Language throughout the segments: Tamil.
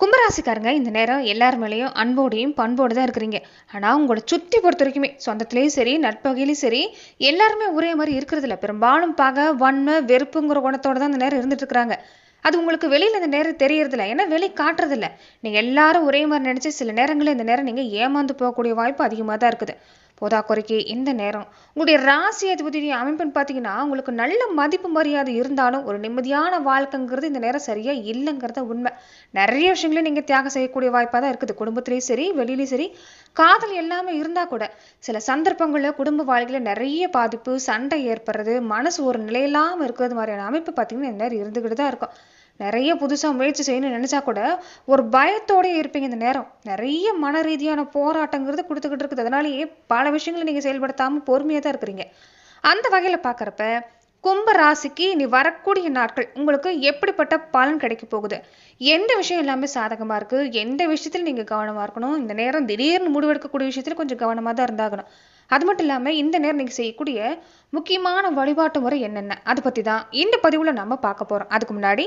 கும்பராசிக்காரங்க இந்த நேரம் எல்லார் மேலேயும் அன்போடையும் பண்போடு தான் இருக்கிறீங்க. ஆனால் உங்களோட சுற்றி பொறுத்த வரைக்குமே சொந்தத்துலேயும் சரி நட்பகையிலையும் சரி எல்லாருமே ஒரே மாதிரி இருக்கிறதில்ல. பெரும்பாலும் பகை வன்மை வெறுப்புங்கிற குணத்தோட தான் இந்த நேரம் இருந்துட்டு இருக்கிறாங்க. அது உங்களுக்கு வெளியில் இந்த நேரம் தெரியறதில்ல. ஏன்னா வெளி காட்டுறதில்ல. நீங்கள் எல்லாரும் ஒரே மாதிரி நினச்சி சில நேரங்களில் இந்த நேரம் நீங்கள் ஏமாந்து போகக்கூடிய வாய்ப்பு அதிகமாக தான் இருக்குது. போதாக்குறைக்கு இந்த நேரம். உங்களுடைய ராசி அதிபதி அமைப்புன்னு பார்த்தீங்கன்னா உங்களுக்கு நல்ல மதிப்பு மரியாதை இருந்தாலும் ஒரு நிம்மதியான வாழ்க்கைங்கிறது இந்த நேரம் சரியா இல்லைங்கிறத உண்மை. நிறைய விஷயங்களையும் நீங்கள் தியாகம் செய்யக்கூடிய வாய்ப்பாக தான் இருக்குது. குடும்பத்திலையும் சரி வெளியிலையும் சரி காதல் எல்லாமே இருந்தால் கூட சில சந்தர்ப்பங்களில் குடும்ப வாழ்க்கையில் நிறைய பாதிப்பு சண்டை ஏற்படுறது மனசு ஒரு நிலையில்லாமல் இருக்கிறது மாதிரியான அமைப்பு பார்த்தீங்கன்னா இந்த நேரம் இருந்துக்கிட்டு தான் இருக்கும். நிறைய புதுசாக முயற்சி செய்யணும்னு நினச்சா கூட ஒரு பயத்தோடயே இருப்பீங்க இந்த நேரம். நிறைய மன ரீதியான போராட்டங்கிறது கொடுத்துக்கிட்டு இருக்குது. அதனாலேயே பல விஷயங்களை நீங்கள் செயல்படுத்தாமல் பொறுமையாக தான் இருக்கிறீங்க. அந்த வகையில் பார்க்குறப்ப கும்ப ராசிக்கு இனி வரக்கூடிய நாட்கள் உங்களுக்கு எப்படிப்பட்ட பலன் கிடைக்க போகுது? எந்த விஷயம் எல்லாமே சாதகமாக இருக்குது எந்த விஷயத்தில் நீங்கள் கவனமாக இருக்கணும்? இந்த நேரம் திடீர்னு முடிவெடுக்கக்கூடிய விஷயத்தில் கொஞ்சம் கவனமாக தான் இருந்தாகணும். அது மட்டும் இல்லாமல் இந்த நேரம் நீங்கள் செய்யக்கூடிய முக்கியமான வழிபாட்டு முறை என்னென்ன? அதை பற்றி தான் இந்த பதிவில் நம்ம பார்க்க போகிறோம் அதுக்கு முன்னாடி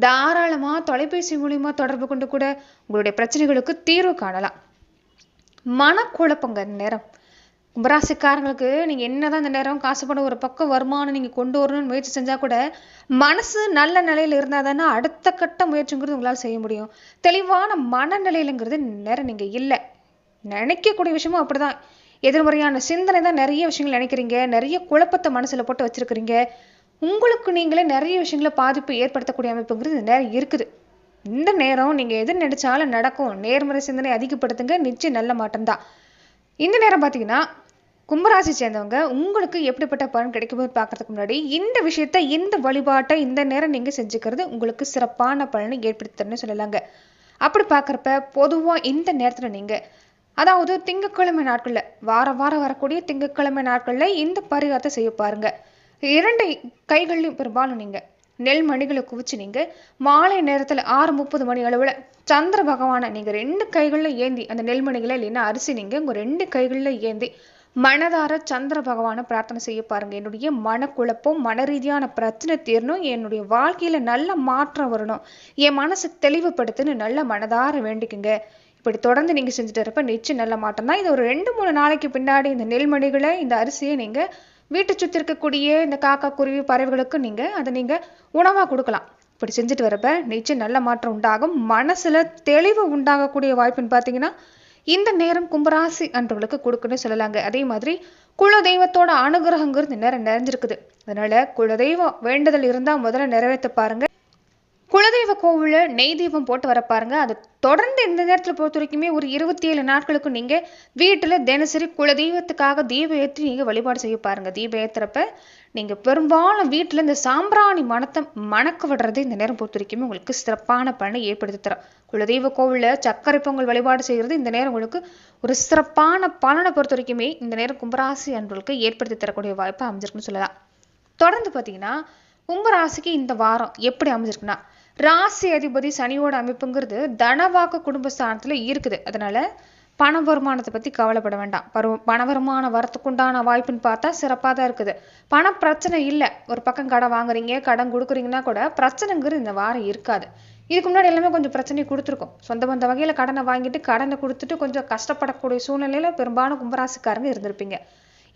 தாராளமாக தொலைபேசி மூலிமா தொடர்பு கொண்டு கூட உங்களுடைய பிரச்சனைகளுக்கு தீர்வு காணலாம். மனக்குழப்பங்க நேரம். கும்பராசிக்காரங்களுக்கு நீங்கள் என்னதான் இந்த நேரம் காசு பணம் ஒரு பக்கம் வருமானம் நீங்கள் கொண்டு வரணும்னு முயற்சி செஞ்சால் கூட மனசு நல்ல நிலையில் இருந்தால் தானே அடுத்த கட்ட முயற்சிங்கிறது உங்களால் செய்ய முடியும். தெளிவான மனநிலையிலங்கிறது நேரம் நீங்கள் இல்லை. நினைக்கக்கூடிய விஷயமும் அப்படிதான். எதிர்மறையான சிந்தனை தான் நிறைய விஷயங்கள் நினைக்கிறீங்க. நிறைய குழப்பத்தை மனசில் போட்டு வச்சிருக்கிறீங்க. உங்களுக்கு நீங்களே நிறைய விஷயங்களை பாதிப்பு ஏற்படுத்தக்கூடிய அமைப்புங்கிறது நேரம் இருக்குது. இந்த நேரம் நீங்கள் எது நினைச்சாலும் நடக்கும். நேர்மறை சிந்தனை அதிகப்படுத்துங்க. நிச்சயம் நல்ல மாற்றம்தான் இந்த நேரம் பார்த்தீங்கன்னா கும்பராசி சேர்ந்தவங்க உங்களுக்கு எப்படிப்பட்ட பலன் கிடைக்கும்போது பார்க்கறதுக்கு முன்னாடி இந்த விஷயத்த இந்த வழிபாட்டை இந்த நேரம் நீங்கள் செஞ்சுக்கிறது உங்களுக்கு சிறப்பான பலனை ஏற்படுத்தணும்னு சொல்லலாங்க. அப்படி பார்க்குறப்ப பொதுவாக இந்த நேரத்தில் நீங்கள் அதாவது திங்கட்கிழமை நாட்களில் வாரம் வாரம் வரக்கூடிய திங்கட்கிழமை நாட்களில் இந்த பரிகாரத்தை செய்ய பாருங்க. இரண்டு கைகள்லையும் பெரும்பாலும் நீங்கள் நெல் மணிகளை குவிச்சு நீங்கள் மாலை நேரத்தில் ஆறு முப்பது மணி அளவில் சந்திர பகவானை நீங்கள் ரெண்டு கைகளில் ஏந்தி அந்த நெல்மணிகளை இல்லைன்னா அரிசி நீங்கள் உங்கள் ரெண்டு கைகளில் ஏந்தி மனதார சந்திர பகவானை பிரார்த்தனை செய்ய பாருங்க. என்னுடைய மனக்குழப்பம் மன ரீதியான பிரச்சனை தீரணும். என்னுடைய வாழ்க்கையில நல்ல மாற்றம் வரணும். என் மனசை தெளிவுபடுத்துன்னு நல்ல மனதார வேண்டிக்குங்க. இப்படி தொடர்ந்து நீங்க செஞ்சுட்டு இருப்ப நிச்சயம் நல்ல மாற்றம் தான். இது ஒரு ரெண்டு மூணு நாளைக்கு பின்னாடி இந்த நெல்மணிகளை இந்த அரிசியை நீங்க வீட்டை சுற்றி இருக்கக்கூடிய இந்த காக்கா குருவி பறவைகளுக்கு நீங்கள் அதை நீங்க உணவா கொடுக்கலாம். இப்படி செஞ்சுட்டு வரப்ப நிச்சயம் நல்ல மாற்றம் உண்டாகும். மனசுல தெளிவு உண்டாகக்கூடிய வாய்ப்புன்னு பார்த்தீங்கன்னா இந்த நேரம் கும்பராசி அன்றவர்களுக்கு கொடுக்குன்னு சொல்லலாங்க. அதே மாதிரி குல தெய்வத்தோட அனுகிரகங்கிறது நேரம் நிறைஞ்சிருக்குது. அதனால குலதெய்வம் வேண்டுதல் இருந்தா முதல்ல நிறைவேற்ற பாருங்க. குலதெய்வ கோவிலில் நெய் தீபம் போட்டு வர பாருங்க. அது தொடர்ந்து இந்த நேரத்தில் பொறுத்த வரைக்குமே ஒரு இருபத்தி ஏழு நாட்களுக்கு நீங்கள் வீட்டில் தினசரி குலதெய்வத்துக்காக தீபம் ஏற்றி நீங்கள் வழிபாடு செய்ய பாருங்க. தீபம் ஏற்றுறப்ப நீங்கள் பெரும்பாலும் வீட்டில் இந்த சாம்பிராணி மனத்தை மணக்க விடுறது இந்த நேரம் பொறுத்த வரைக்குமே உங்களுக்கு சிறப்பான பலனை ஏற்படுத்தி தரும். குலதெய்வ கோவிலில் சர்க்கரை பொங்கல் வழிபாடு செய்கிறது இந்த நேரம் உங்களுக்கு ஒரு சிறப்பான பலனை பொறுத்த வரைக்குமே இந்த நேரம் கும்பராசி அன்பர்களுக்கு ஏற்படுத்தி தரக்கூடிய வாய்ப்பை அமைஞ்சிருக்குன்னு சொல்லலாம். தொடர்ந்து பார்த்தீங்கன்னா கும்பராசிக்கு இந்த வாரம் எப்படி அமைஞ்சிருக்குன்னா ராசி அதிபதி சனியோட அமைப்புங்கிறது தனவாக்கு குடும்பஸ்தானத்துல இருக்குது. அதனால பண வருமானத்தை பற்றி கவலைப்பட வேண்டாம். பரு பண வருமானம் வரத்துக்குண்டான வாய்ப்புன்னு பார்த்தா சிறப்பாக தான் இருக்குது. பண பிரச்சனை இல்லை. ஒரு பக்கம் கடன் வாங்குறீங்க கடன் கொடுக்குறீங்கன்னா கூட பிரச்சனைங்கிறது இந்த வாரம் இருக்காது. இதுக்கு முன்னாடி எல்லாமே கொஞ்சம் பிரச்சனை கொடுத்துருக்கோம். சொந்த பந்த வகையில் கடனை வாங்கிட்டு கடனை கொடுத்துட்டு கொஞ்சம் கஷ்டப்படக்கூடிய சூழ்நிலையில் பெரும்பாலும் கும்பராசிக்காரங்க இருந்திருப்பீங்க.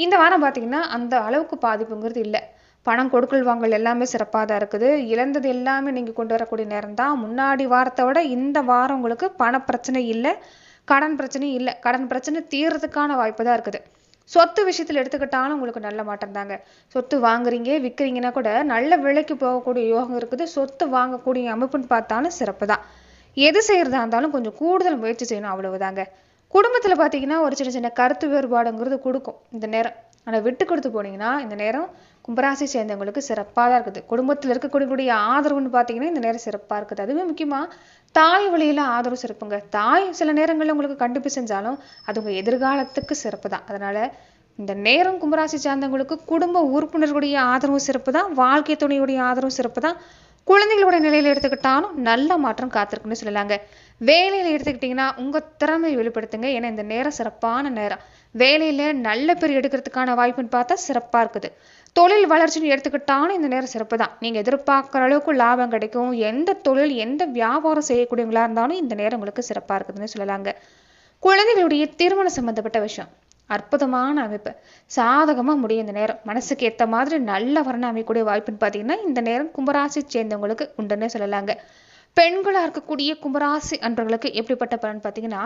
இந்த வாரம் பார்த்தீங்கன்னா அந்த அளவுக்கு பாதிப்புங்கிறது இல்லை. பணம் கொடுக்கல் வாங்கல் எல்லாமே சிறப்பாக தான் இருக்குது. இழந்தது எல்லாமே நீங்கள் கொண்டு வரக்கூடிய நேரம் தான். முன்னாடி வாரத்தை விட இந்த வாரம் உங்களுக்கு பண பிரச்சனை இல்லை கடன் பிரச்சனை இல்லை. கடன் பிரச்சனை தீர்றதுக்கான வாய்ப்பு தான் இருக்குது. சொத்து விஷயத்தில் எடுத்துக்கிட்டாலும் உங்களுக்கு நல்ல மாற்றம் தாங்க. சொத்து வாங்குறீங்க விற்கிறீங்கன்னா கூட நல்ல விலைக்கு போகக்கூடிய யோகம் இருக்குது. சொத்து வாங்கக்கூடிய அமைப்புன்னு பார்த்தாலும் சிறப்பு தான். எது செய்கிறதா இருந்தாலும் கொஞ்சம் கூடுதல் முயற்சி செய்யணும் அவ்வளவுதாங்க. குடும்பத்தில் பார்த்தீங்கன்னா ஒரு சின்ன சின்ன கருத்து வேறுபாடுங்கிறது கொடுக்கும் இந்த நேரம். ஆனால் விட்டு கொடுத்து போனீங்கன்னா இந்த நேரம் கும்பராசி சேர்ந்தவங்களுக்கு சிறப்பாக தான் இருக்குது. குடும்பத்தில் இருக்கக்கூடிய ஆதரவுன்னு பார்த்தீங்கன்னா இந்த நேரம் சிறப்பாக இருக்குது. அதுவே முக்கியமாக தாய் வழியில ஆதரவு சிறப்புங்க. தாய் சில நேரங்களில் உங்களுக்கு கண்டிப்பு செஞ்சாலும் அது உங்கள் எதிர்காலத்துக்கு சிறப்பு தான். அதனால இந்த நேரம் கும்பராசி சார்ந்தவங்களுக்கு குடும்ப உறுப்பினர்களுடைய ஆதரவு சிறப்பு தான். வாழ்க்கை துணையுடைய ஆதரவு சிறப்பு தான். குழந்தைகளோட நிலையில எடுத்துக்கிட்டாலும் நல்ல மாற்றம் காத்திருக்குன்னு சொல்லலாங்க. வேலையில எடுத்துக்கிட்டிங்கன்னா உங்க திறமையை வெளிப்படுத்துங்க. ஏன்னா இந்த நேரம் சிறப்பான நேரம். வேலையில நல்ல பேர் எடுக்கிறதுக்கான வாய்ப்புன்னு பார்த்தா சிறப்பா இருக்குது. தொழில் வளர்ச்சின்னு எடுத்துக்கிட்டாலும் இந்த நேரம் சிறப்பு தான் நீங்க எதிர்பார்க்குற அளவுக்கு லாபம் கிடைக்கும். எந்த தொழில் எந்த வியாபாரம் செய்யக்கூடியவங்களா இருந்தாலும் இந்த நேரம் உங்களுக்கு சிறப்பா இருக்குதுன்னு சொல்லலாங்க. குழந்தைகளுடைய திருமணம் சம்பந்தப்பட்ட விஷயம். அற்புதமான அமைப்பு. சாதகமா முடியும் இந்த நேரம். மனசுக்கு ஏத்த மாதிரி நல்ல வரணம் அமையக்கூடிய வாய்ப்புன்னு பார்த்தீங்கன்னா இந்த நேரம் கும்பராசி சேர்ந்தவங்களுக்கு உண்டுன்னு சொல்லலாங்க. பெண்களா இருக்கக்கூடிய கும்பராசி அன்பர்களுக்கு எப்படிப்பட்ட பலன் பார்த்தீங்கன்னா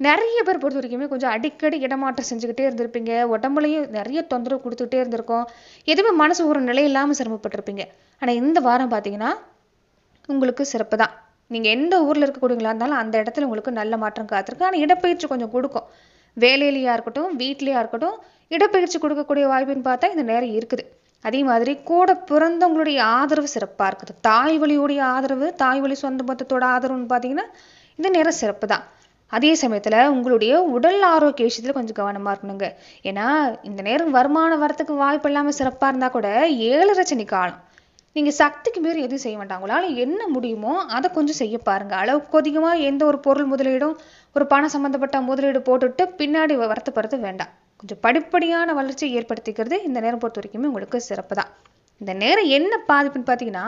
நிறைய பேர் பொறுத்த வரைக்குமே கொஞ்சம் அடிக்கடி இடமாற்றம் செஞ்சுக்கிட்டே இருந்திருப்பீங்க. உடம்புலையும் நிறைய தொந்தரவு கொடுத்துக்கிட்டே இருந்திருக்கும். எதுவுமே மனசு ஒரு நிலை இல்லாமல் சிரமப்பட்டிருப்பீங்க. ஆனா இந்த வாரம் பார்த்தீங்கன்னா உங்களுக்கு சிறப்பு தான். நீங்க எந்த ஊர்ல இருக்கக்கூடியங்களா இருந்தாலும் அந்த இடத்துல உங்களுக்கு நல்ல மாற்றம் காத்திருக்கு. ஆனால் இடப்பயிற்சி கொஞ்சம் கொடுக்கும். வேலையிலையாக இருக்கட்டும் வீட்லேயா இருக்கட்டும் இடப்பயிற்சி கொடுக்கக்கூடிய வாய்ப்புன்னு பார்த்தா இந்த நேரம் இருக்குது. அதே மாதிரி கூட பிறந்தவங்களுடைய ஆதரவு சிறப்பா இருக்குது. தாய் வழியுடைய ஆதரவு தாய் வழி சொந்த மொத்தத்தோட ஆதரவுன்னு பார்த்தீங்கன்னா இந்த நேரம் சிறப்பு தான். அதே சமயத்தில் உங்களுடைய உடல் ஆரோக்கிய விஷயத்தில் கொஞ்சம் கவனமாக இருக்கணுங்க. ஏன்னா இந்த நேரம் வருமானம் வரத்துக்கு வாய்ப்பு இல்லாமல் சிறப்பாக இருந்தால் கூட ஏழரை சனி காலம். நீங்கள் சக்திக்கு மீறி எதுவும் செய்ய மாட்டாங்க உங்களால் என்ன முடியுமோ அதை கொஞ்சம் செய்ய பாருங்க. அளவுக்கு அதிகமாக எந்த ஒரு பொருள் முதலீடும் ஒரு பணம் சம்மந்தப்பட்ட முதலீடு போட்டுட்டு பின்னாடி வருத்தப்படுறது வேண்டாம். கொஞ்சம் படிப்படியான வளர்ச்சியை ஏற்படுத்திக்கிறது இந்த நேரம் பொறுத்த வரைக்குமே உங்களுக்கு சிறப்பு தான் இந்த நேரம் என்ன பாதிப்புன்னு பார்த்தீங்கன்னா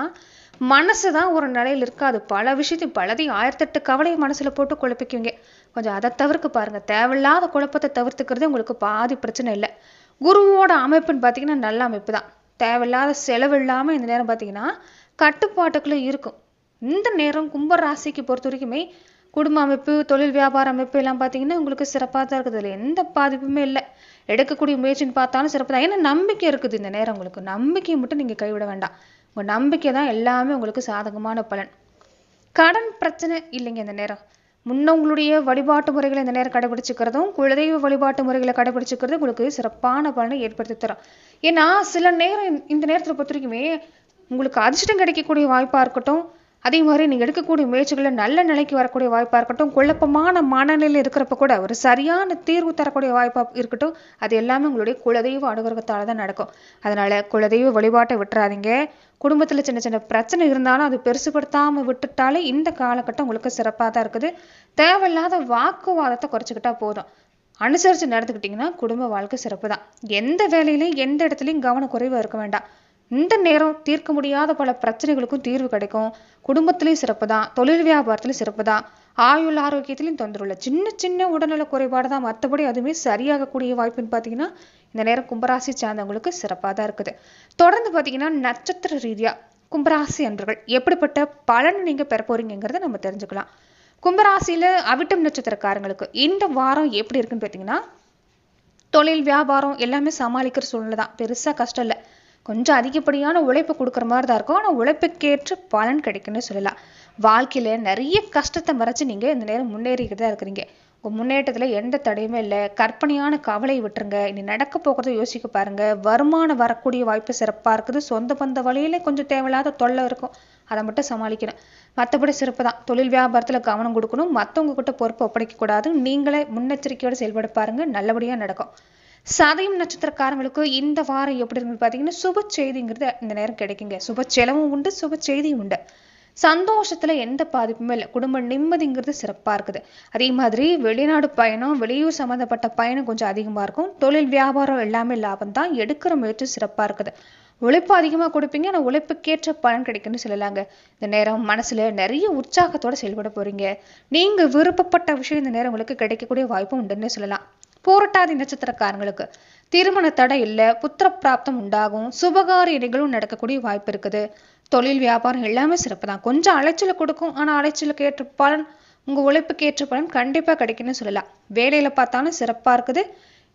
மனசு தான் ஒரு நிலையில் இருக்காது. பல விஷயத்தையும் பலதையும் ஆயிரத்தெட்டு கவலையை மனசில் போட்டு குழப்பிக்குவீங்க. கொஞ்சம் அதை தவிர்க்க பாருங்க. தேவையில்லாத குழப்பத்தை தவிர்த்துக்கிறது உங்களுக்கு பாதி பிரச்சனை இல்லை. குருவோட அமைப்புன்னு பார்த்தீங்கன்னா நல்ல அமைப்பு தான் தேவையில்லாத செலவு இல்லாமல் இந்த நேரம் பார்த்தீங்கன்னா கட்டுப்பாட்டுக்குள்ளே இருக்கும். இந்த நேரம் கும்ப ராசிக்கு பொறுத்த வரைக்குமே குடும்ப அமைப்பு தொழில் வியாபார அமைப்பு எல்லாம் பார்த்தீங்கன்னா உங்களுக்கு சிறப்பாக தான் இருக்குது. இதுல எந்த பாதிப்புமே இல்லை. எடுக்கக்கூடிய முயற்சின்னு பார்த்தாலும் சிறப்பு தான் ஏன்னா நம்பிக்கை இருக்குது இந்த நேரம் உங்களுக்கு. நம்பிக்கையை மட்டும் நீங்கள் கைவிட வேண்டாம். உங்க நம்பிக்கை தான் எல்லாமே உங்களுக்கு சாதகமான பலன். கடன் பிரச்சனை இல்லைங்க இந்த நேரம். முன்ன உங்களுடைய வழிபாட்டு முறைகளை இந்த நேரம் கடைபிடிச்சிக்கிறதும் குலதெய்வ வழிபாட்டு முறைகளை கடைபிடிச்சிக்கிறது உங்களுக்கு சிறப்பான பலனை ஏற்படுத்தி தரும். ஏன்னா சில நேரம் இந்த நேரத்தில் பொறுத்த வரைக்குமே உங்களுக்கு அதிர்ஷ்டம் கிடைக்கக்கூடிய வாய்ப்பா இருக்கட்டும் அதே மாதிரி நீங்கள் எடுக்கக்கூடிய முயற்சிகளை நல்ல நிலைக்கு வரக்கூடிய வாய்ப்பாக இருக்கட்டும் குழப்பமான மனநிலையில் இருக்கிறப்ப கூட ஒரு சரியான தீர்வு தரக்கூடிய வாய்ப்பாக இருக்கட்டும் அது எல்லாமே உங்களுடைய குலதெய்வ அனுகிரகத்தால் தான் நடக்கும். அதனால குலதெய்வ வழிபாட்டை விட்டுறாதீங்க. குடும்பத்தில் சின்ன சின்ன பிரச்சனை இருந்தாலும் அது பெருசுப்படுத்தாமல் விட்டுட்டாலே இந்த காலகட்டம் உங்களுக்கு சிறப்பாக தான் இருக்குது. தேவையில்லாத வாக்குவாதத்தை குறைச்சிக்கிட்டா போதும். அனுசரித்து நடந்துக்கிட்டிங்கன்னா குடும்ப வாழ்க்கை சிறப்பு தான் எந்த வேலையிலையும் எந்த இடத்துலையும் கவனக்குறைவு இருக்க வேண்டாம். இந்த நேரம் தீர்க்க முடியாத பல பிரச்சனைகளுக்கும் தீர்வு கிடைக்கும். குடும்பத்திலையும் சிறப்பு தான். தொழில் வியாபாரத்திலையும் சிறப்பு தான். ஆயுள் ஆரோக்கியத்திலையும் தொந்தரவு இல்லை. சின்ன சின்ன உடல்நல குறைபாடு தான் மற்றபடி அதுவுமே சரியாகக்கூடிய வாய்ப்புன்னு பார்த்தீங்கன்னா இந்த நேரம் கும்பராசி சார்ந்தவங்களுக்கு சிறப்பாக தான் இருக்குது. தொடர்ந்து பார்த்தீங்கன்னா நட்சத்திர ரீதியா கும்பராசி அன்பர்கள் எப்படிப்பட்ட பலன் நீங்க பெற போறீங்கிறத நம்ம தெரிஞ்சுக்கலாம். கும்பராசியில் அவிட்டம் நட்சத்திரக்காரங்களுக்கு இந்த வாரம் எப்படி இருக்குன்னு பார்த்தீங்கன்னா தொழில் வியாபாரம் எல்லாமே சமாளிக்கிற சூழ்நிலை தான். பெருசா கஷ்டம் இல்லை. கொஞ்சம் அதிகப்படியான உழைப்பு கொடுக்குற மாதிரி தான் இருக்கும். ஆனால் உழைப்புக்கேற்ற பலன் கிடைக்கும்னு சொல்லலாம். வாழ்க்கையில் நிறைய கஷ்டத்தை மறைச்சு நீங்கள் இந்த நேரம் முன்னேறிக்கிட்டு தான் இருக்கிறீங்க. உங்கள் முன்னேற்றத்தில் எந்த தடையுமே இல்லை. கற்பனையான கவலையை விட்டுருங்க. இனி நடக்க போகிறத யோசிக்க பாருங்கள் வருமானம் வரக்கூடிய வாய்ப்பு சிறப்பாக இருக்குது. சொந்த பந்த வழியில கொஞ்சம் தேவையில்லாத தொல்லை இருக்கும். அதை மட்டும் சமாளிக்கணும். மற்றபடி சிறப்பு தான் தொழில் வியாபாரத்தில் கவனம் கொடுக்கணும். மற்றவங்க கிட்ட பொறுப்பு ஒப்படைக்கக்கூடாது நீங்களே முன்னெச்சரிக்கையோடு செயல்பட பாருங்கள் நல்லபடியாக நடக்கும். சதயம் நட்சத்திரக்காரங்களுக்கு இந்த வாரம் எப்படி இருக்குன்னு பார்த்தீங்கன்னா சுப செய்திங்கிறது இந்த நேரம் கிடைக்குங்க. சுப செலவும் உண்டு சுப செய்தியும் உண்டு. சந்தோஷத்துல எந்த பாதிப்புமே இல்லை. குடும்ப நிம்மதிங்கிறது சிறப்பா இருக்குது. அதே மாதிரி வெளிநாடு பயணம் வெளியூர் சம்மந்தப்பட்ட பயணம் கொஞ்சம் அதிகமா இருக்கும். தொழில் வியாபாரம் எல்லாமே லாபம் தான். எடுக்கிற முயற்சி சிறப்பா இருக்குது. உழைப்பு அதிகமா கொடுப்பீங்க. ஆனால் உழைப்புக்கேற்ற பலன் கிடைக்குன்னு சொல்லலாங்க. இந்த நேரம் மனசுல நிறைய உற்சாகத்தோட செயல்பட போறீங்க. நீங்க விருப்பப்பட்ட விஷயம் இந்த நேரம் உங்களுக்கு கிடைக்கக்கூடிய வாய்ப்பும் உண்டுன்னு சொல்லலாம். பூரட்டாதி நட்சத்திரக்காரங்களுக்கு. திருமண தடை இல்லை புத்திர பிராப்தம் உண்டாகும். சுபகாரிய நிகழ்வும் நடக்கக்கூடிய வாய்ப்பு இருக்குது. தொழில் வியாபாரம் எல்லாமே சிறப்பு தான். கொஞ்சம் அலைச்சலை கொடுக்கும். ஆனால் அலைச்சலுக்கு ஏற்ற பலன் உங்கள் உழைப்புக்கு ஏற்ற பலன் கண்டிப்பாக கிடைக்கும்னு சொல்லலாம். வேலையில் பார்த்தாலும் சிறப்பாக இருக்குது.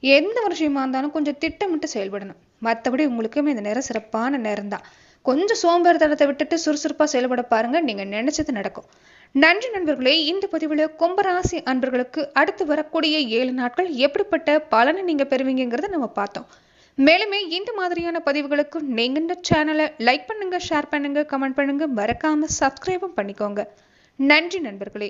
எந்த ஒரு விஷயமா இருந்தாலும் கொஞ்சம் திட்டமிட்டு செயல்படணும். மற்றபடி உங்களுக்குமே இந்த நேரம் சிறப்பான நேரம் தான். கொஞ்சம் சோம்பேறித்தனத்தை விட்டுட்டு சுறுசுறுப்பாக செயல்பட பாருங்க. நீங்கள் நினைச்சது நடக்கும். நன்றி நண்பர்களே இந்த பதிவுல கும்பராசி அன்பர்களுக்கு அடுத்து வரக்கூடிய ஏழு நாட்கள் எப்படிப்பட்ட பலனை நீங்க பெறுவீங்கிறத நம்ம பார்த்தோம். மேலுமே இந்த மாதிரியான பதிவுகளுக்கு நீங்க இந்த சேனலை லைக் பண்ணுங்க ஷேர் பண்ணுங்க கமெண்ட் பண்ணுங்க மறக்காம சப்ஸ்கிரைபும் பண்ணிக்கோங்க. நன்றி நண்பர்களே.